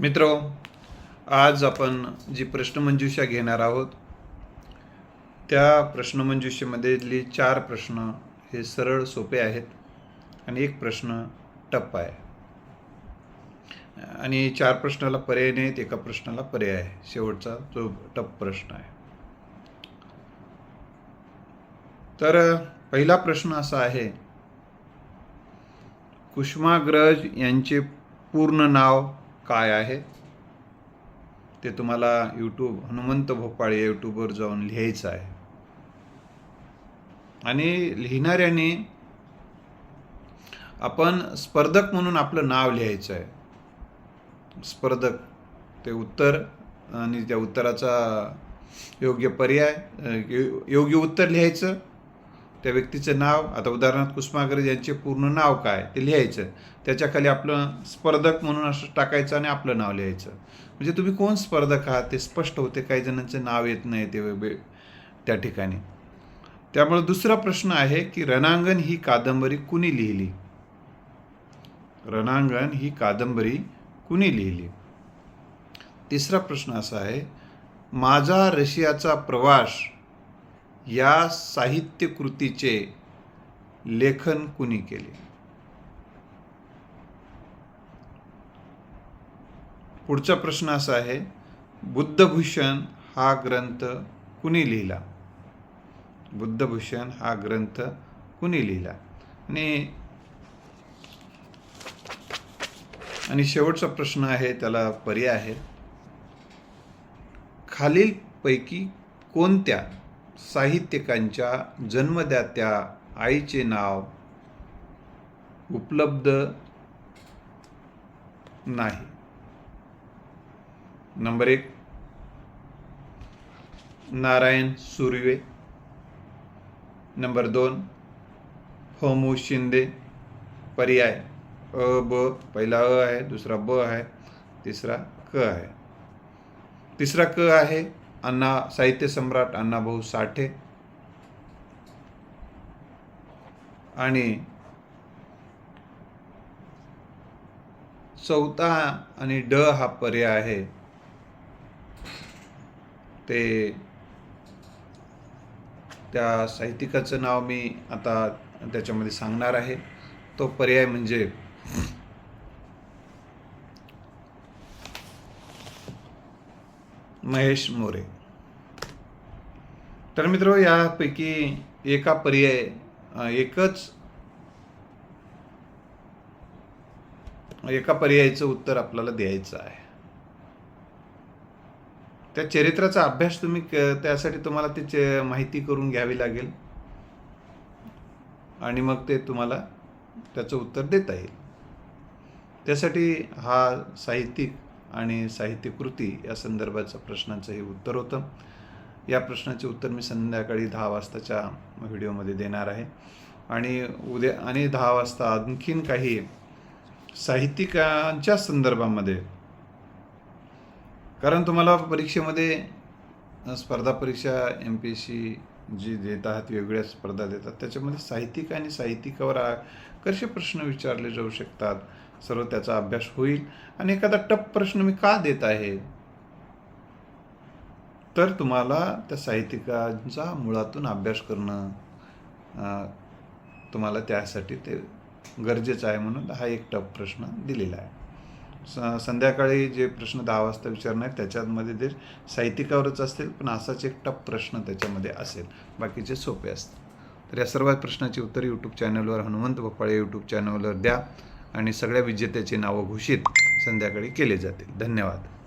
मित्र आज आपण जी प्रश्नमंजुषा घेणार आहोत त्या प्रश्नमंजुषेमधली चार प्रश्न हे सरळ सोपे आहेत आणि एक प्रश्न टप्प आहे. आणि चार प्रश्नाला पर्याय नाहीत एका प्रश्नाला पर्याय आहे. शेवटचा जो टप प्रश्न आहे. तर पहिला प्रश्न असा आहे कुष्माग्रज यांचे पूर्ण नाव काय आहे? ते तुम्हाला यूट्यूब हनुमंत भोपाळे यूट्यूबवर जाऊन लिहायचं आहे. आणि लिहिणाऱ्याने आपण स्पर्धक म्हणून आपलं नाव लिहायचं आहे. स्पर्धक ते उत्तर आणि त्या उत्तराचा योग्य पर्याय योग्य उत्तर लिहायचं. त्या व्यक्तीचं नाव आता उदाहरणार्थ कुसुमाग्रज यांचे पूर्ण नाव काय ते लिहायचं. त्याच्याखाली आपलं स्पर्धक म्हणून असं टाकायचं आणि आपलं नाव लिहायचं. म्हणजे तुम्ही कोण स्पर्धक आहात ते स्पष्ट होते काही जणांचं नाव येत नाही ते त्या ठिकाणी. त्यामुळे दुसरा प्रश्न आहे की रणांगण ही कादंबरी कुणी लिहिली? रणांगण ही कादंबरी कुणी लिहिली? तिसरा प्रश्न असा आहे माझा रशियाचा प्रवास या साहित्य कृतीचे लेखन कुणी केले? पुढचा प्रश्न असा आहे बुद्धभूषण हा ग्रंथ कुणी लिहिला? बुद्धभूषण हा ग्रंथ कुणी लिहिला? आणि आणि शेवटचा प्रश्न आहे त्याला पर्याय आहे. खालीलपैकी कोणत्या साहित्यिकांच्या जन्मदात्या आईचे नाव उपलब्ध नाही. नंबर एक नारायण सुर्वे. नंबर दोन होमू शिंदे. पर्याय अ ब पहिला अ आहे दुसरा ब आहे तिसरा क आहे. तिसरा क आहे अण्णा साहित्य सम्राट अण्णाभाऊ साठे आणि चौथा आणि ड हा पर्याय आहे. ते त्या साहित्यिकाचं नाव मी आता त्याच्यामध्ये सांगणार आहे. तो पर्याय म्हणजे महेश मोरे. तर मित्र यापैकी एका पर्याय एकच एका पर्यायाचं उत्तर आपल्याला द्यायचं आहे. त्या चरित्राचा अभ्यास तुम्ही त्यासाठी तुम्हाला ते माहिती करून घ्यावी लागेल. आणि मग ते तुम्हाला त्याचं उत्तर देता येईल. त्यासाठी हा साहित्यिक आणि साहित्यकृती या संदर्भाच्या प्रश्नाचं हे उत्तर होतं. या प्रश्नाचे उत्तर मी संध्याकाळी दहा वाजताच्या व्हिडिओमध्ये देणार आहे. आणि उद्या आणि दहा वाजता आणखीन काही साहित्यिकांच्या संदर्भामध्ये. कारण तुम्हाला परीक्षेमध्ये स्पर्धा परीक्षा एम पी एस सी जी देत आहात वेगवेगळ्या स्पर्धा देतात त्याच्यामध्ये साहित्यिक आणि साहित्यिकावर कसे प्रश्न विचारले जाऊ शकतात. सर्व त्याचा अभ्यास होईल. आणि एखादा टप प्रश्न मी का देत आहे? तर तुम्हाला त्या साहित्यिकांचा मुळातून अभ्यास करणं तुम्हाला त्यासाठी ते गरजेचं आहे म्हणून हा एक टप प्रश्न दिलेला आहे. स संध्याकाळी जे प्रश्न दहा वाजता विचारणार त्याच्यामध्ये ते साहित्यिकावरच असतील पण असाच एक टप प्रश्न त्याच्यामध्ये असेल. बाकीचे सोपे असतील. तर या सर्व प्रश्नाची उत्तर यूट्यूब चॅनलवर हनुमंत भोपाळे यूट्यूब चॅनलवर द्या. आणि सगळ्या विजेत्याची नावं घोषित संध्याकाळी केले जातील. धन्यवाद.